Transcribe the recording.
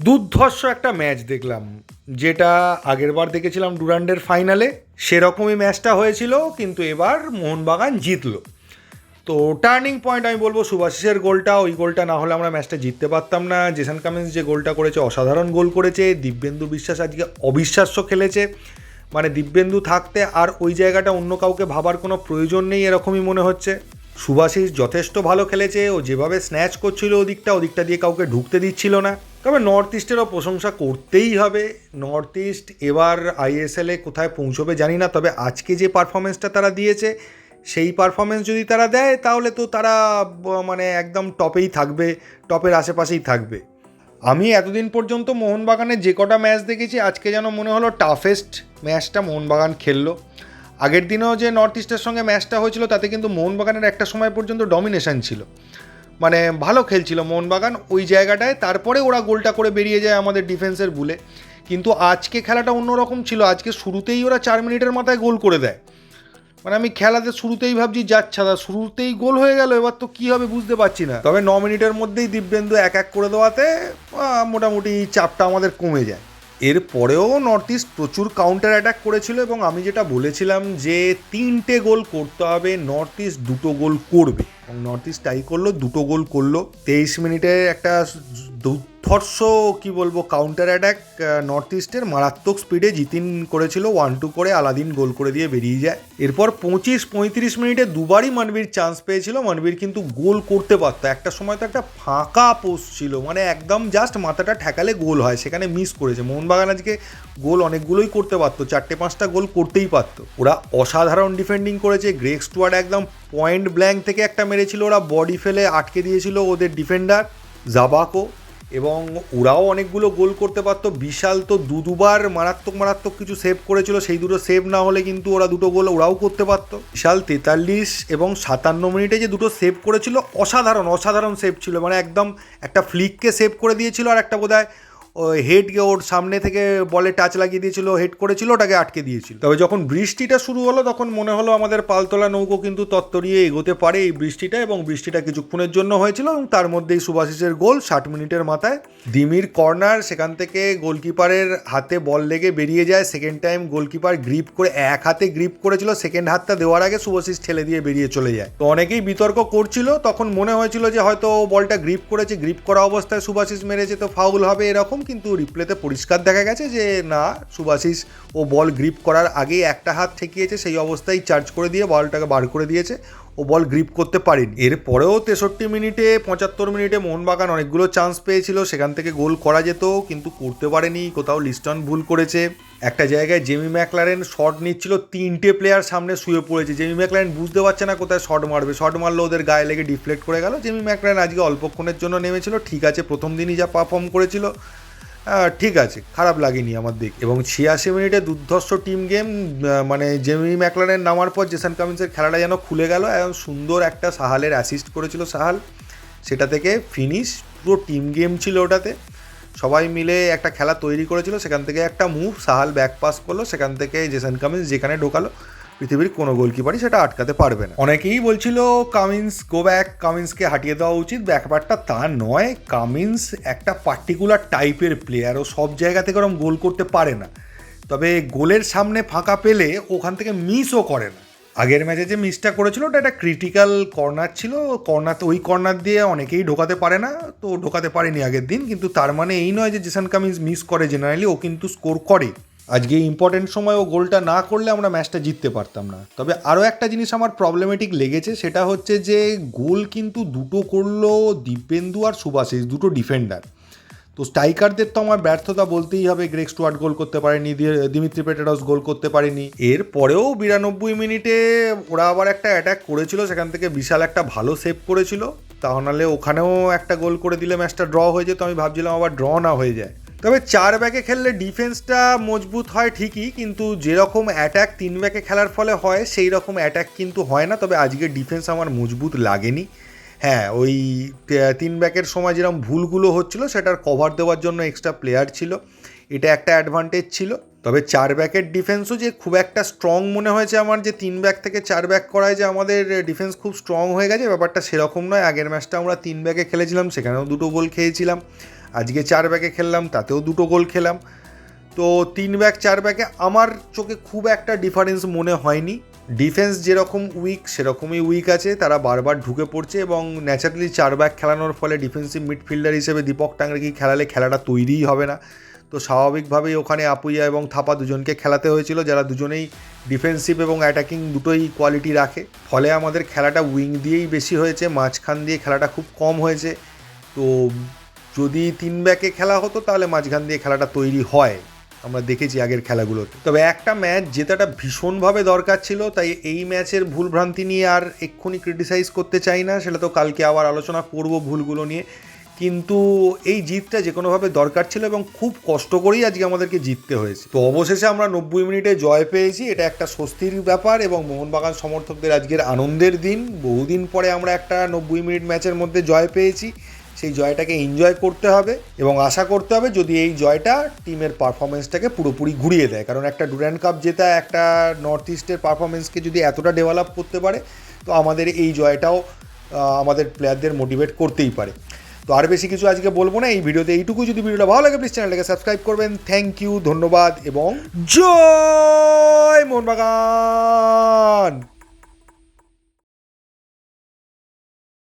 দুর্ধর্ষ একটা ম্যাচ দেখলাম, যেটা আগেরবার দেখেছিলাম ডুরান্ডের ফাইনালে। সেরকমই ম্যাচটা হয়েছিল, কিন্তু এবার মোহনবাগান জিতলো। তো টার্নিং পয়েন্ট আমি বলব সুভাশিসের গোলটা, ওই গোলটা না হলে আমরা ম্যাচটা জিততে পারতাম না। জেসান কামিন্স যে গোলটা করেছে, অসাধারণ গোল করেছে। দিব্যেন্দু বিশ্বাস আজকে অবিশ্বাস্য খেলেছে। মানে দিব্যেন্দু থাকতে আর ওই জায়গাটা অন্য কাউকে ভাবার কোনো প্রয়োজন নেই, এরকমই মনে হচ্ছে। সুভাশিস যথেষ্ট ভালো খেলেছে, ও যেভাবে স্ন্যাচ করছিল ওদিকটা ওদিকটা দিয়ে কাউকে ঢুকতে দিচ্ছিল না। তবে নর্থ ইস্টেরও প্রশংসা করতেই হবে। নর্থ ইস্ট এবার আইএসএলে কোথায় পৌঁছবে জানি না, তবে আজকে যে পারফরমেন্সটা তারা দিয়েছে, সেই পারফরমেন্স যদি তারা দেয়, তাহলে তো তারা মানে একদম টপেই থাকবে টপের আশেপাশেই থাকবে। আমি এতদিন পর্যন্ত মোহনবাগানের যে কটা ম্যাচ দেখেছি, আজকে যেন মনে হলো টাফেস্ট ম্যাচটা মোহনবাগান খেললো। আগের দিনেও যে নর্থ ইস্টের সঙ্গে ম্যাচটা হয়েছিল, তাতে কিন্তু মোহনবাগানের একটা সময় পর্যন্ত ডমিনেশন ছিল। মানে ভালো খেলছিল মোহনবাগান ওই জায়গাটায়। তারপরে ওরা গোলটা করে বেরিয়ে যায় আমাদের ডিফেন্সের ভুলে। কিন্তু আজকে খেলাটা অন্যরকম ছিল। আজকে শুরুতেই ওরা চার মিনিটের মাথায় গোল করে দেয়। মানে আমি খেলাতে শুরুতেই ভাবছি যাচ্ছা দা শুরুতেই গোল হয়ে গেল, এবার তো কী হবে বুঝতে পারছি না। তবে ন মিনিটের মধ্যেই দিব্যেন্দু এক এক করে দেওয়াতে মোটামুটি চাপটা আমাদের কমে যায়। এরপরেও নর্থ ইস্ট প্রচুর কাউন্টার অ্যাটাক করেছিল এবং আমি যেটা বলেছিলাম যে তিনটে গোল করতে হবে নর্থ ইস্ট দুটো গোল করবে এবং নর্থ ইস্ট টাই করল, দুটো গোল করল। তেইশ মিনিটে একটা দুর্ধর্ষ কি বলব কাউন্টার অ্যাটাক নর্থ ইস্টের মারাত্মক স্পিডে জিতিন করেছিল ওয়ান টু করে আলাদিন গোল করে দিয়ে বেরিয়ে যায়। এরপর পঁচিশ পঁয়ত্রিশ মিনিটে দুবারই মানবীর চান্স পেয়েছিল। মানবীর কিন্তু গোল করতে পারতো। একটা সময় তো একটা ফাঁকা পোস্ট ছিল মানে একদম জাস্ট মাথাটা ঠেকালে গোল হয়, সেখানে মিস করেছে। মোহনবাগান আজকে গোল অনেকগুলোই করতে পারতো, চারটে পাঁচটা গোল করতেই পারতো। ওরা অসাধারণ ডিফেন্ডিং করেছে গ্রেক স্টুয়ার্ড একদম পয়েন্ট ব্ল্যাঙ্ক থেকে একটা মেরেছিল, ওরা বডি ফেলে আটকে দিয়েছিল ওদের ডিফেন্ডার জাবাকো এবং ওরাও অনেকগুলো গোল করতে পারতো। বিশাল তো দু দুবার মারাত্মক মারাত্মক কিছু সেভ করেছিল। সেই দুটো সেভ না হলে কিন্তু ওরা দুটো গোল ওরাও করতে পারত। বিশাল তেতাল্লিশ এবং সাতান্ন মিনিটে যে দুটো সেভ করেছিল, অসাধারণ অসাধারণ সেভ ছিল। মানে একদম একটা ফ্লিককে সেভ করে দিয়েছিল আর একটা বোধহয় হেডকে ওর সামনে থেকে বলে টাচ লাগিয়ে দিয়েছিল হেড করেছিল, ওটাকে আটকে দিয়েছিল। তবে যখন বৃষ্টিটা শুরু হলো, তখন মনে হলো আমাদের পালতোলা নৌকো কিন্তু তত্তরিয়ে এগোতে পারে এই বৃষ্টিটা এবং বৃষ্টিটা কিছুক্ষণের জন্য হয়েছিল এবং তার মধ্যেই সুভাশিসের গোল ষাট মিনিটের মাথায়। দিমির কর্নার সেখান থেকে গোলকিপারের হাতে বল লেগে বেরিয়ে যায়। সেকেন্ড টাইম গোলকিপার গ্রিপ করে, এক হাতে গ্রিপ করেছিল। সেকেন্ড হাতটা দেওয়ার আগে সুভাশিস ঠেলে দিয়ে বেরিয়ে চলে যায়। তো অনেকেই বিতর্ক করছিল, তখন মনে হয়েছিল যে হয়তো বলটা গ্রিপ করেছে। গ্রিপ করা অবস্থায় সুভাশিস মেরেছে, তো ফাউল হবে এরকম। কিন্তু রিপ্লেতে পরিষ্কার দেখা গেছে যে, না সুভাশিস ও বল গ্রিপ করার আগেই একটা হাত ঠেকিয়েছে, সেই অবস্থায় চার্জ করে দিয়ে বলটাকে বার করে দিয়েছে। ও বল গ্রিপ করতে পারেনি। এরপরেও তেষট্টি মিনিটে, পঁচাত্তর মিনিটে মোহনবাগান অনেকগুলো চান্স পেয়েছিল। সেখান থেকে গোল করা যেত, কিন্তু করতে পারেনি। কোথাও লিস্টন ভুল করেছে। একটা জায়গায় জেমি ম্যাকলারেন শট নিচ্ছিল। তিনটে প্লেয়ার সামনে শুয়ে পড়েছে। জেমি ম্যাকলারেন বুঝতে পারছে না কোথায় শট মারবে। শট মারলো ওদের গায়ে লেগে ডিফ্লেক্ট করে গেল। জেমি ম্যাকলারেন আজকে অল্পক্ষণের জন্য নেমেছিল। ঠিক আছে, প্রথম দিনই যা পারফর্ম করেছিল। ঠিক আছে, খারাপ লাগেনি আমার দিক। এবং ছিয়াশি মিনিটে দুর্ধর্ষ টিম গেম মানে জেমি ম্যাকলারের নামার পর জেসান কামিন্সের খেলাটা যেন খুলে গেল এবং সুন্দর একটা সাহালের অ্যাসিস্ট করেছিল সাহাল। সেটা থেকে ফিনিশ পুরো টিম গেম ছিল ওটাতে। সবাই মিলে একটা খেলা তৈরি করেছিল, সেখান থেকে একটা মুভ সাহাল ব্যাক পাস করল, সেখান থেকে জেসান কামিন্স যেখানে ঢোকালো। পৃথিবীর কোনো গোলকিপারই সেটা আটকাতে পারবে না। অনেকেই বলছিল কামিন্স গো ব্যাক কামিন্সকে হাঁটিয়ে দেওয়া উচিত। ব্যাপারটা তা নয়। কামিন্স একটা পার্টিকুলার টাইপের প্লেয়ার ও সব জায়গা থেকে ওরম গোল করতে পারে না। তবে গোলের সামনে ফাঁকা পেলে ওখান থেকে মিসও করে না। আগের ম্যাচে যে মিসটা করেছিল, ওটা একটা ক্রিটিক্যাল কর্নার ছিল। কর্নার ওই কর্নার দিয়ে অনেকেই ঢোকাতে পারে না, তো ঢোকাতে পারেনি আগের দিন। কিন্তু তার মানে এই নয় যে জেসান কামিন্স মিস করে জেনারেলি ও কিন্তু স্কোর করে আজকে ইম্পর্টেন্ট সময় ও গোলটা না করলে আমরা ম্যাচটা জিততে পারতাম না। তবে আরও একটা জিনিস আমার প্রবলেমেটিক লেগেছে, সেটা হচ্ছে যে গোল কিন্তু দুটো করল দিব্যেন্দু আর সুভাষিস, দুটো ডিফেন্ডার তো স্ট্রাইকারদের তো আমার ব্যর্থতা বলতেই হবে গ্রেক স্টুয়ার্ট গোল করতে পারেনি দিমিত্রি পেটেরস গোল করতে পারেনি। এর পরেও বিরানব্বই মিনিটে ওরা আবার একটা অ্যাটাক করেছিল, সেখান থেকে বিশাল একটা ভালো সেভ করেছিল। তাহলে ওখানেও একটা গোল করে দিলে ম্যাচটা ড্র হয়ে যেত, আমি ভাবছিলাম আবার ড্র না হয়ে যায়। তবে চার ব্যাকে খেললে ডিফেন্সটা মজবুত হয় ঠিকই, কিন্তু যেরকম অ্যাটাক তিন ব্যাকে খেলার ফলে হয় সেই রকম অ্যাটাক কিন্তু হয় না। তবে আজকে ডিফেন্স আমার মজবুত লাগেনি। হ্যাঁ ওই তিন ব্যাকের সময় যেরকম ভুলগুলো হচ্ছিল, সেটার কভার দেওয়ার জন্য এক্সট্রা প্লেয়ার ছিল। এটা একটা অ্যাডভান্টেজ ছিল। তবে চার ব্যাকের ডিফেন্সও যে খুব একটা স্ট্রং মনে হয়েছে আমার, যে তিন ব্যাক থেকে চার ব্যাক করায় যে আমাদের ডিফেন্স খুব স্ট্রং হয়ে গেছে, ব্যাপারটা সেরকম নয়। আগের ম্যাচটা আমরা তিন ব্যাকে খেলেছিলাম, সেখানেও দুটো গোল খেয়েছিলাম। আজকে চার ব্যাকে খেললাম, তাতেও দুটো গোল খেলাম। তো তিন ব্যাক চার ব্যাকে আমার চোখে খুব একটা ডিফারেন্স মনে হয়নি। ডিফেন্স যেরকম উইক সেরকমই উইক আছে। তারা বারবার ঢুকে পড়ছে এবং ন্যাচারালি চার ব্যাক খেলানোর ফলে ডিফেন্সিভ মিডফিল্ডার হিসেবে দীপক টাংরেকি খেলালে খেলাটা তৈরিই হবে না। তো স্বাভাবিকভাবেই ওখানে আপুইয়া এবং থাপা দুজনকে খেলাতে হয়েছিল, যারা দুজনেই ডিফেন্সিভ এবং অ্যাটাকিং দুটোই কোয়ালিটি রাখে। ফলে আমাদের খেলাটা উইং দিয়েই বেশি হয়েছে, মাঝখান দিয়ে খেলাটা খুব কম হয়েছে। তো যদি তিন ব্যাকে খেলা হতো, তাহলে মাঝখান দিয়ে খেলাটা তৈরি হয়। আমরা দেখেছি আগের খেলাগুলোতে। তবে একটা ম্যাচ জেতাটা ভীষণভাবে দরকার ছিল, তাই এই ম্যাচের ভুলভ্রান্তি নিয়ে আর এক্ষুনি ক্রিটিসাইজ করতে চাই না, সেটা তো কালকে আবার আলোচনা করব ভুলগুলো নিয়ে। কিন্তু এই জিতটা যে কোনোভাবে দরকার ছিল এবং খুব কষ্ট করেই আজকে আমাদেরকে জিততে হয়েছে। তো অবশেষে আমরা নব্বই মিনিটে জয় পেয়েছি, এটা একটা স্বস্তির ব্যাপার এবং মোহনবাগান সমর্থকদের আজকের আনন্দের দিন। বহুদিন পরে আমরা একটা নব্বই মিনিট ম্যাচের মধ্যে জয় পেয়েছি। সেই জয়টাকে এনজয় করতে হবে এবং আশা করতে হবে যদি এই জয়টা টিমের পারফরমেন্সটাকে পুরোপুরি ঘুরিয়ে দেয়। কারণ একটা ডুরান্ড কাপ জেতা একটা নর্থ ইস্টের পারফরমেন্সকে যদি এতটা ডেভেলপ করতে পারে তো আমাদের এই জয়টাও আমাদের প্লেয়ারদের মোটিভেট করতেই পারে। তো আর বেশি কিছু আজকে বলব না এই ভিডিওতে এইটুকু যদি ভিডিওটা ভালো লাগে প্লিজ চ্যানেলটাকে সাবস্ক্রাইব করবেন। থ্যাংক ইউ ধন্যবাদ এবং জয় মোহনবাগান!